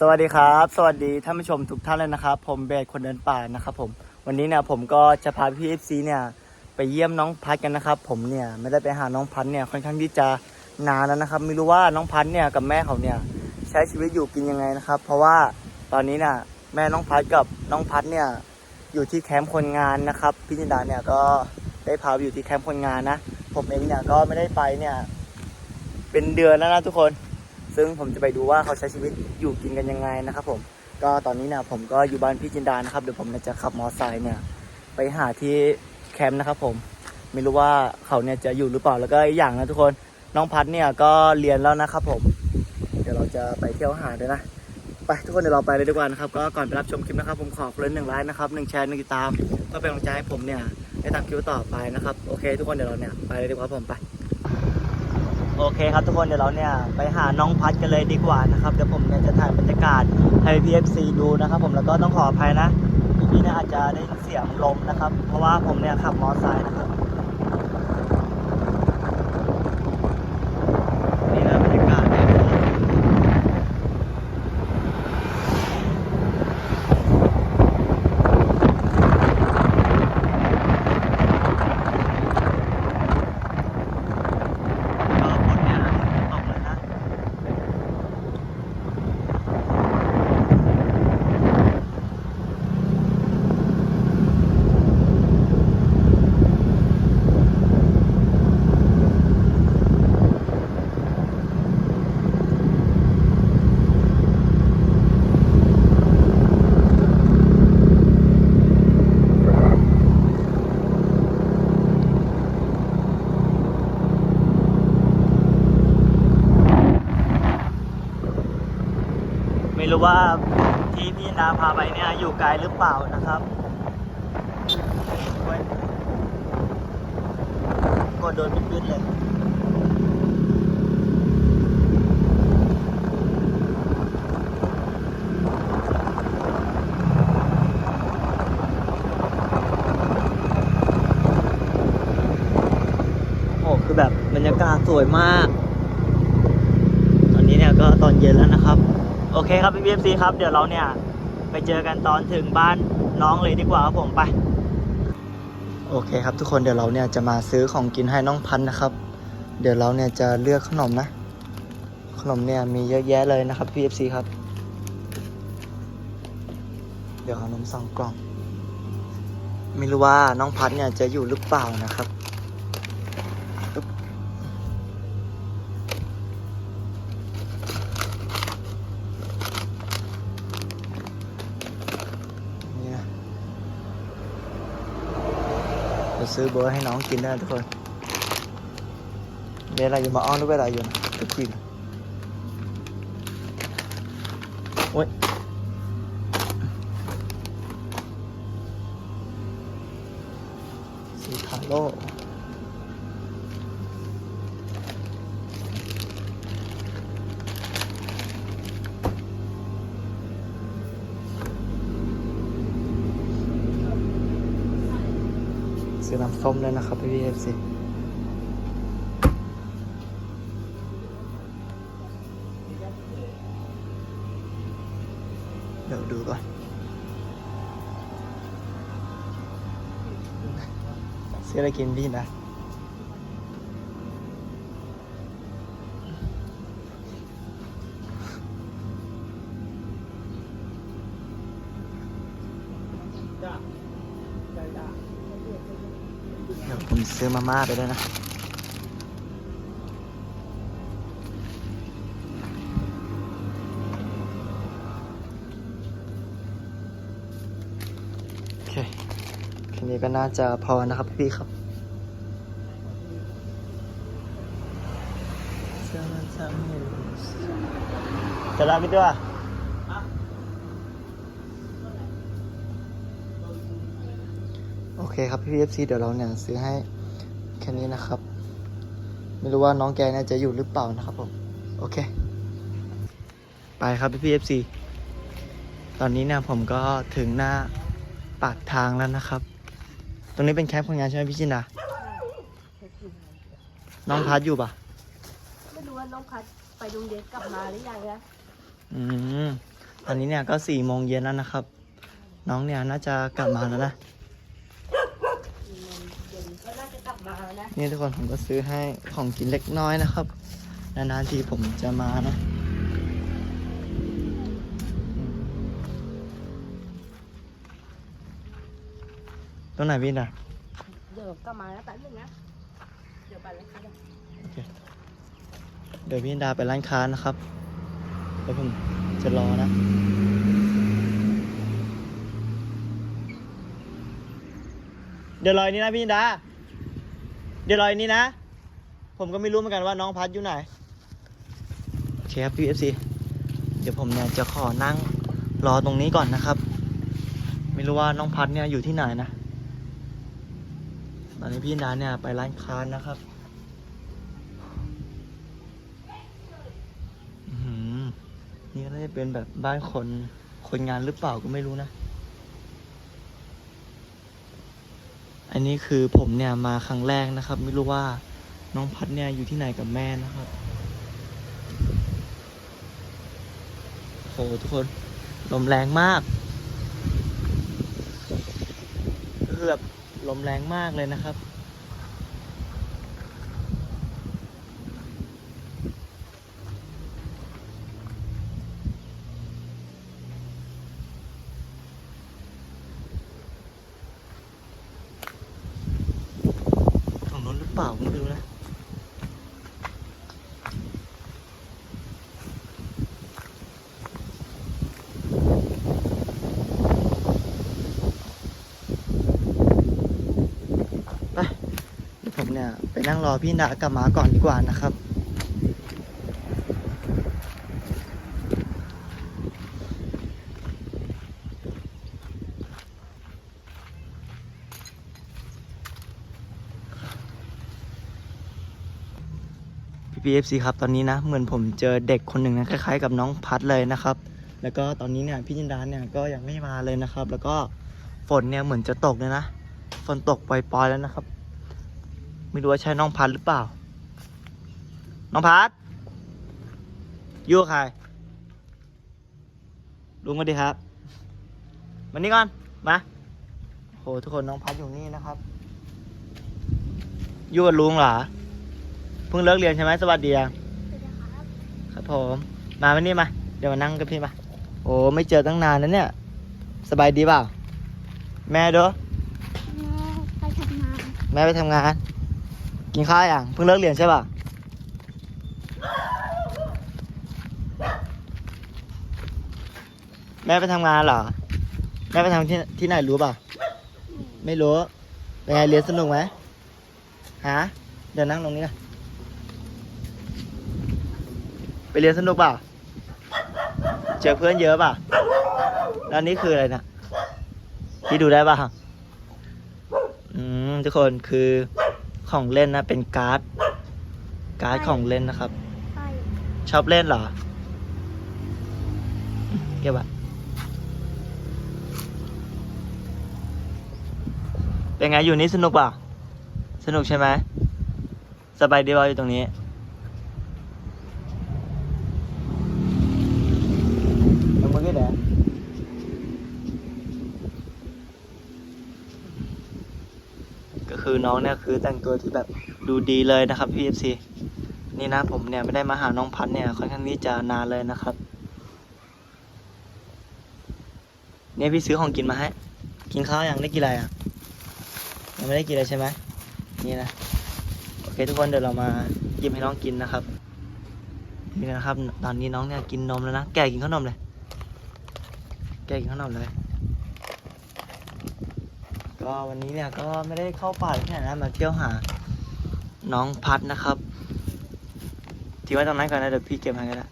สวัสดีครับ สวัสดีท่านผู้ชมทุกท่านเลยนะครับ ผมเบสคนเดินป่านะครับผมวันนี้เนี่ยผมก็จะพาพี่เอฟซีเนี่ยไปเยี่ยมน้องพัดกันนะครับ ผมเนี่ยไม่ได้ไปหาน้องพัดเนี่ยค่อนข้างที่จะนานแล้วนะครับ ไม่รู้ว่าน้องพัดเนี่ยกับแม่เขาเนี่ยใช้ชีวิตอยู่กินยังไงนะครับ เพราะว่าตอนนี้เนี่ยแม่น้องพัดกับน้องพัดเนี่ยอยู่ที่แคมป์คนงานนะครับพี่จินดาเนี่ยก็ได้พาไปอยู่ที่แคมป์คนงานนะ ผมเองเนี่ยก็ไม่ได้ไปเนี่ยเป็นเดือนแล้วนะทุกคน ซึ่งผมจะไปดูว่าเขาใช้ชีวิตอยู่กินกันยังไงนะครับผมก็ตอนนี้เนี่ยผมก็อยู่บ้านพี่จินดานะครับเดี๋ยวผมจะขับมอเตอร์ไซค์เนี่ยไปหาที่แคมป์นะครับผมไม่รู้ว่าเขาเนี่ยจะอยู่หรือเปล่าแล้วก็อีกอย่างนะทุกคนน้องพัดเนี่ยก็เรียนแล้วนะครับผม เดี๋ยวเราจะไปเที่ยวหาด้วยนะไปทุกคนเดี๋ยวเราไปเลยดีกว่านะครับก็ก่อนไปรับชมคลิปนะครับผมขอคนละหนึ่งไลค์นะครับหนึ่งแชร์หนึ่งติดตามก็เป็นกำลังใจให้ผมเนี่ยได้ตามคลิปต่อไปนะครับโอเค ทุกคนเดี๋ยวเราเนี่ยไปเลยดีกว่าผมไป โอเคครับทุกคนเดี๋ยวเราเนี่ยไปหาน้องพัดกันเลยดีกว่านะครับเดี๋ยวผมเนี่ยจะถ่ายบรรยากาศให้ PFC ดูนะครับ ผมแล้วก็ต้องขออภัยนะพี่ๆเนี่ยอาจจะได้เสียงลมนะครับ เพราะว่าผมเนี่ยขับมอเตอร์ไซค์นะครับนี่นะบรรยากาศเนี่ยก็ฝนเนี่ยตกเลยนะ ไม่รู้ ว่าที่พี่นาพาไปเนี่ยอยู่ไกลหรือเปล่านะครับ กดโดนปิดเลย โอ้โหคือแบบบรรยากาศสวยมาก ตอนนี้เนี่ยก็ตอนเย็นแล้วนะครับ โอ เคครับพี่พีเอฟซีครับเดี๋ยวเราเนี่ยไปเจอกันตอนถึงบ้านน้องเลยดีกว่าครับผมไป โอเคครับทุกคนเดี๋ยวเราเนี่ยจะมาซื้อของกินให้น้องพันนะครับ เดี๋ยวเราเนี่ยจะเลือกขนมนะ ขนมเนี่ยมีเยอะแยะเลยนะครับพี่เอฟซีครับ เดี๋ยวขนมสองกล่อง ไม่รู้ว่าน้องพัดเนี่ยจะอยู่หรือเปล่านะครับ ซื้อเบอร์ให้น้องกินได้ทุกคนเวลาอยู่มาอ้อนด้วยเวลาอยู่นะทุกทีนโอ้ยสีทาโล ซื้อน้ำส้มเลยนะครับพี่เอฟซีเดี๋ยวดูก่อนซื้ออะไรกินพี่นะ ซื้อมาม่าไปด้วยนะ โอเคแค่นี้ก็น่าจะพอนะครับพี่ครับจะลาไปด้วยโอเคครับพี่เอฟซีเดี๋ยวเราเนี่ยซื้อให้ แค่นี้นะครับ ไม่รู้ว่าน้องแกเนี่ยจะอยู่หรือเปล่านะครับผมโอเค ไปครับพี่เอฟซีตอนนี้เนี่ยผมก็ถึงหน้าปากทางแล้วนะครับ ตรงนี้เป็นแคมป์คนงานใช่ไหมพี่จินดาน้องพัดอยู่ปะไม่รู้ว่าน้องพัดไปโรงเรียนกลับมาหรือยังนะอืมตอนนี้เนี่ยก็สี่โมงเย็นแล้วนะครับ น้องเนี่ยน่าจะกลับมาแล้วนะ เดี๋ยวก็ น่าจะกลับมาแล้วนะนี่ทุกคนผมก็ซื้อให้ของกินเล็กน้อยนะครับ นานๆทีผมจะมานะตรงไหนพี่น่ะ เดี๋ยวกลับมาแล้วแป๊บนึงนะ เดี๋ยวไปแล้วครับเดี๋ยวพี่ดาไปร้านค้านะครับเดี๋ยวผมจะรอนะเดี๋ยวรอยนี้นะพี่ดา เดี๋ยวรอยนี้นะ ผมก็ไม่รู้เหมือนกันว่าน้องพัดอยู่ไหนโอเคครับพี่เอฟซีเดี๋ยวผมเนี่ยจะขอนั่งรอตรงนี้ก่อนนะครับ ไม่รู้ว่าน้องพัดเนี่ยอยู่ที่ไหนนะ ตอนนี้พี่ดาเนี่ยไปร้านค้านะครับนี่ก็น่าจะเป็นแบบบ้านคนคนงานหรือเปล่าก็ไม่รู้นะ อันนี้คือผมเนี่ยมาครั้งแรกนะครับ ไม่รู้ว่าน้องพัดเนี่ยอยู่ที่ไหนกับแม่นะครับโหทุกคนลมแรงมากก็คือแบบลมแรงมากเลยนะครับ ฝั่งนู้นหรือเปล่าไม่รู้นะ ไป เดี๋ยวผมเนั่งรอพี่ดากลับมาก่อนดีกว่านะครับ พี่เอฟซีครับตอนนี้นะเหมือนผมเจอเด็กคนหนึ่งนะคล้ายๆ กับน้องพัดเลยนะครับ แล้วก็ตอนนี้เนี่ยพี่จินดาเนี่ยก็ยังไม่มาเลยนะครับ แล้วก็ฝนเนี่ยเหมือนจะตกเลยนะ ฝนตกปล่อยๆแล้วนะครับ ไม่รู้ว่าใช่น้องพัดหรือเปล่า น้องพัดอยู่กับใครลุงก็ดีครับมานี่ก่อนมาโหทุกคนน้องพัดอยู่นี่นะครับอยู่กับลุงเหรอเพิ่งเลิกเรียนใช่ไหมสวัสดียังครับผมมาวันนี้มาเดี๋ยวมานั่งกับพี่มาโอ้ไม่เจอตั้งนานแล้วเนี่ย สบายดีเปล่า แม่เด้อไปทำงาน แม่ไปทำงาน กินข้าวอย่างเพิ่งเลิกเรียนใช่ป่ะแม่ไปทำงานเหรอ แม่ไปทำที่ที่ไหนรู้เปล่าไม่รู้ เป็นไงเรียนสนุกไหมฮะ เดี๋ยวนั่งตรงนี้นะไปเรียนสนุกเปล่าเจอเพื่อนเยอะเปล่าแล้วนี่คืออะไรนะพี่ดูได้ป่ะ อืมทุกคนคือ ของเล่นนะ เป็นการ์ด การ์ดของเล่นนะครับไปชอบเล่นเหรอ เก็บอะเป็นไงอยู่นี่สนุกเปล่าสนุกใช่ไหมสบายดีเปล่าอยู่ตรงนี้ ยังไม่ได้แดดก็คือ น้องเนี่ยคือแต่งตัวที่แบบดูดีเลยนะครับพี่เอฟซีนี่นะผมเนี่ยไม่ได้มาหาน้องพัดเนี่ยค่อนข้างที่จะนานเลยนะครับเนี่ยพี่ซื้อของกินมาให้ กินข้าวยังได้กินอะไรอะยังไม่ได้กินเลยใช่ไหมนี่นะโอเคทุกคนเดี๋ยวเรามาหยิบให้น้องกินนะครับนี่นะครับ ตอนนี้น้องเนี่ยกินนมแล้วนะแก่กินข้าวนมเลย แก่กินข้าวนมเลย ก็วันนี้เนี่ยก็ไม่ได้เข้าป่าที่ไหนนะมาเที่ยวหาน้องพัดนะครับทิ้งไว้ตรงนั้นก่อนนะเดี๋ยวพี่เก็บให้ก็ได้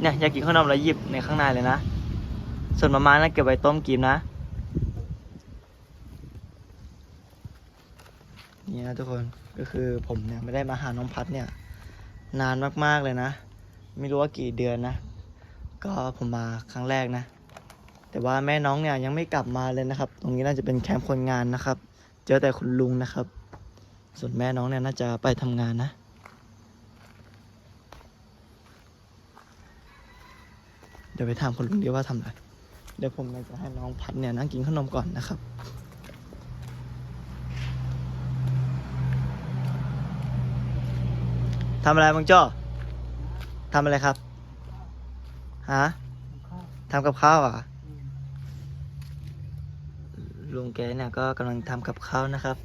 เนี่ยอยากกินข้าวนมแล้วหยิบในข้างในเลยนะ ส่วนมาม่านะเก็บไว้ต้มกินนะ นี่นะทุกคนก็คือผมเนี่ยไม่ได้มาหาน้องพัดเนี่ย นานมากๆเลยนะ ไม่รู้ว่ากี่เดือนนะ ก็ผมมาครั้งแรกนะ แต่ว่าแม่น้องเนี่ยยังไม่กลับมาเลยนะครับ ตรงนี้น่าจะเป็นแคมป์คนงานนะครับ เจอแต่คุณลุงนะครับ ส่วนแม่น้องเนี่ยน่าจะไปทำงานนะเดี๋ยวไปถามคนลุงดีว่าทำอะไรเดี๋ยวผมจะให้น้องพัดเนี่ยนั่งกินขนมก่อนนะครับทำอะไรมังจ้อ ทำอะไรครับ ฮะทำกับข้าวอะ ลุงแกเนี่ยก็กำลังทำกับข้าวนะครับ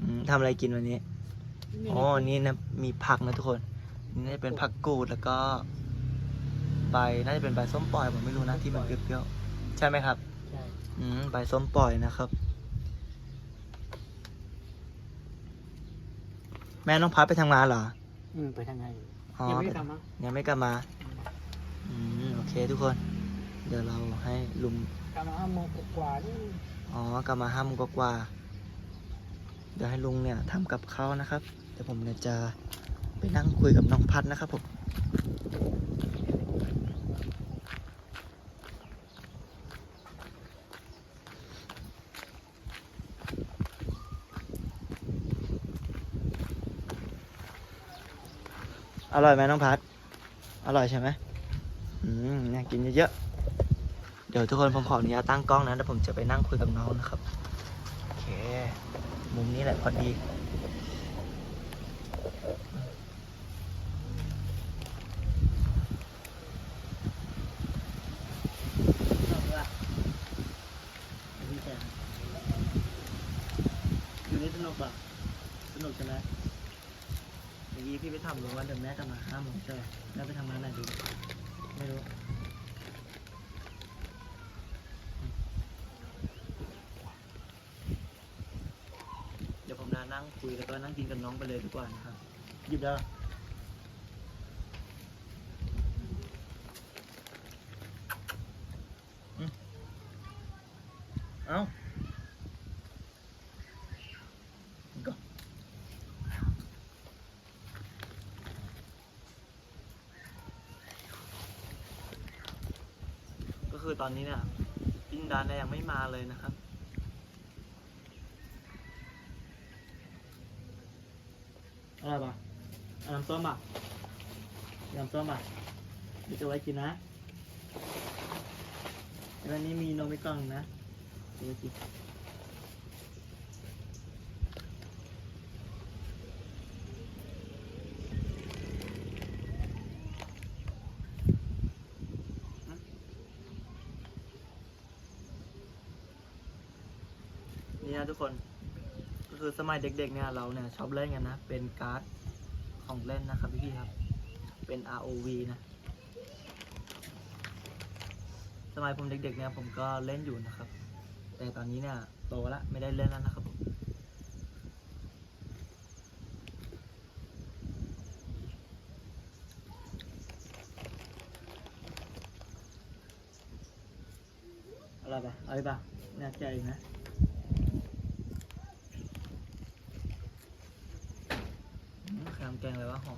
อืมทำอะไรกินวันนี้ อ๋อ นี่นะ มีผักนะทุกคน นี่น่าจะเป็นผักกูดแล้วก็ ใบ น่าจะเป็นใบส้มปล่อยผมไม่รู้นะที่มันเปรี้ยวๆ ใช่ไหมครับ ใช่ อืม ใบส้มปล่อยนะครับ แม่น้องพัดไปทำงานเหรอ อืม ไปทางไงอ๋ อยังไม่ได้ทำมั้งยังไม่กลับมาอืมโอเคทุกคน เดี๋ยวเราให้ลุงกลับมาห้าโมงกว่าๆนี่อ๋อกลับมาห้ามกว่าๆเดี๋ยวให้ลุงเนี่ยทำกับข้าวนะครับ เดี๋ยวผมเนี่ยจะไปนั่งคุยกับน้องพัดนะครับผม อร่อยไหมน้องพัด อร่อยใช่ไหมอืมเนี่ยกินเยอะๆ เดี๋ยวทุกคนผมขออนุญาตตั้งกล้องนะแล้วผมจะไปนั่งคุยกับน้องนะครับ โอเค มุมนี้แหละพอดีอยู่นี่สนุกปะสนุกใช่ไหมเมื่ ขับรถว่าเดี๋ยวแม่กลับมาห้าโมงเจอแล้วไปทำงานไหนดีไม่รู้เดี๋ยวผมนานั่งคุยแล้วก็นั่งกินกับน้องไปเลยดีกว่านะครับหยิบแล้วอืมเอ้าก็ ก็คื อนนี้เนี่ยพินดานยังไม่มาเลยนะครับอะไรปะเอาน้ำส้มปะน้ำส้มปะเดี๋ยวจะไว้กินนะวันนี้มีนมไม่กล่องนะเดี๋ยวไว้กินนี่นะทุก คน ก็คือสมัยเด็กๆเนี่ยเราเนี่ยชอบเล่นกันนะ เป็นการ์ดของเล่นนะครับพี่ๆครับ เป็น ROV นะ สมัยผมเด็กๆเนี่ยผมก็เล่นอยู่นะครับ แต่ตอนนี้เนี่ยโตแล้วไม่ได้เล่นแล้วนะครับผมอะไรปะอาไปปะน่ใจนะ อืมแกงเลยวะหอม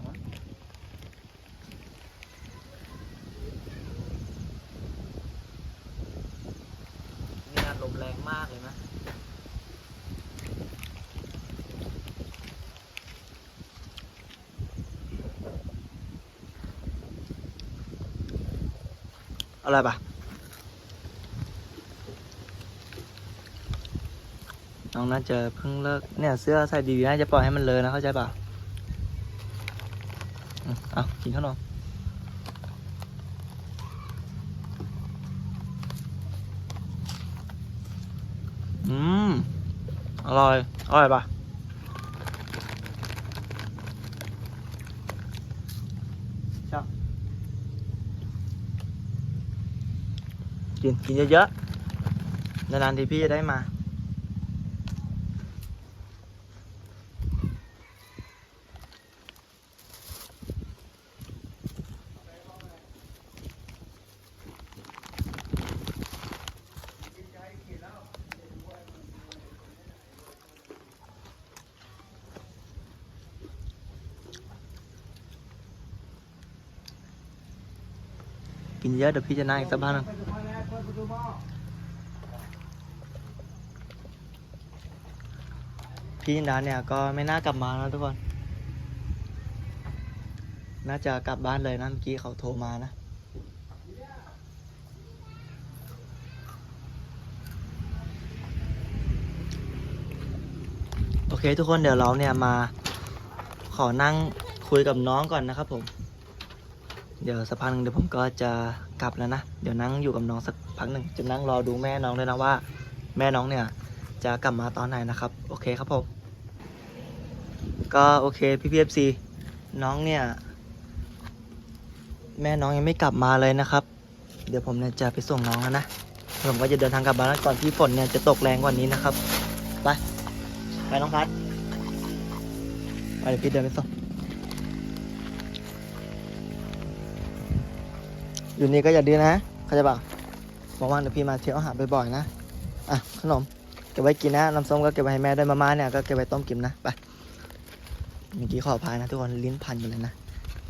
นี่นะลมแรงมากเลยนะอะไรปะน้องน่าจะเพิ่งเลิกเนี่ยเสื้อใส่ดีๆน่าจะปล่อยให้มันเลยนะเข้าใจปะอืมเอา กินข้าวนมอืม อร่อย อร่อยปะชอบกิน กินเยอะๆ นานๆทีพี่จะได้มา กินเยอะเดี๋ยวพี่จะนั่งอีกสักพักนึงพี่จินดาเนี่ยก็ไม่น่ากลับมานะทุกคน น่าจะกลับบ้านเลยนะเมื่อกี้เขาโทรมานะ โอเคทุกคนเดี๋ยวเราเนี่ยมาขอนั่งคุยกับน้องก่อนนะครับผม เดี๋ยวสักพักหนึ่งเดี๋ยวผมก็จะกลับแล้วนะ เดี๋ยวนั่งอยู่กับน้องสักพักหนึ่งจะนั่งรอดูแม่น้องด้วยนะว่า แม่น้องเนี่ยจะกลับมาตอนไหนนะครับ โอเคครับผม ก็โอเคพี่พีเอฟซีน้องเนี่ย แม่น้องยังไม่กลับมาเลยนะครับ เดี๋ยวผมเนี่ยจะไปส่งน้องแล้วนะ ผมก็จะเดินทางกลับบ้านก่อนที่ฝนเนี่ยจะตกแรงกว่านี้นะครับ ไป ไปน้องพัดไปเดี๋ยวพี่เดินไปส่ง อยู่นี่ก็อย่าดื้อนะเข้าใจเปล่าบอกว่าเดี๋ยวพี่มาเที่ยวหาบ่อยๆนะอะขนมเก็บไว้กินนะน้ำส้มก็เก็บไว้ให้แม่ด้วยมาม่าเนี่ยก็เก็บไว้ต้มกินนะไปเมื่อกี้ขออภัยนะทุกคนลิ้นพันอยู่เลยนะ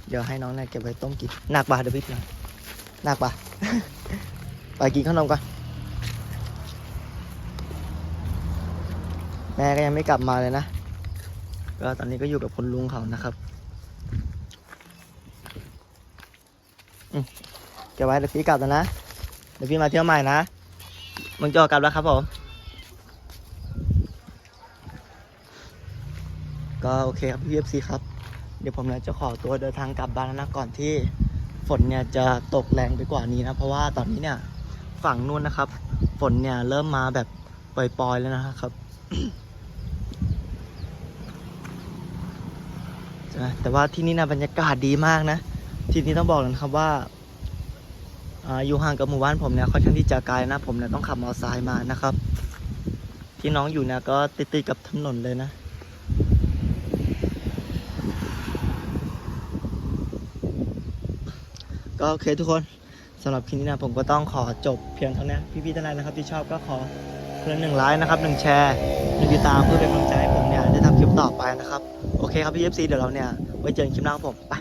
เดี๋ยวให้น้องเนี่ยเก็บไว้ต้มกินหนักป่ะเดี๋ยวพี่กินหนักป่ะไปกินขนมก่อนแม่ก็ยังไม่กลับมาเลยนะก็ตอนนี้ก็อยู่กับคุณลุงเขานะครับ อืม เก็บไว้เดี๋ยวพี่กลับแล้วนะ เดี๋ยวพี่มาเที่ยวใหม่นะ มึงจะออกกลับแล้วครับผม ก็โอเคครับพี่เอฟซีครับ เดี๋ยวผมเนี่ยจะขอตัวเดินทางกลับบ้านแล้วนะก่อนที่ฝนเนี่ยจะตกแรงไปกว่านี้นะ เพราะว่าตอนนี้เนี่ยฝั่งนู้นนะครับ ฝนเนี่ยเริ่มมาแบบปล่อยๆแล้วนะครับแต่ว่าที่นี่นะบรรยากาศดีมากนะ ที่นี่ต้องบอกเลยครับว่า อยู่ห่างกับหมู่บ้านผมเนี่ยค่อนข้างที่จะไกลนะผมเนี่ยต้องขับมอเตอร์ไซค์มานะครับ ที่น้องอยู่เนี่ยก็ติดๆกับถนนเลยนะ ก็โอเคทุกคนสำหรับคลิปนี้นะผมก็ต้องขอจบเพียงเท่านี้พี่ๆท่านใดนะครับที่ชอบก็ขอเพื่อนหนึ่งไลค์นะครับหนึ่งแชร์หนึ่งติดตามเพื่อเป็นกำลังใจให้ผมเนี่ยได้ทำคลิปต่อไปนะครับ โอเคครับพี่เอฟซีเดี๋ยวเราเนี่ยไว้เจอกันคลิปหน้าครับผมไป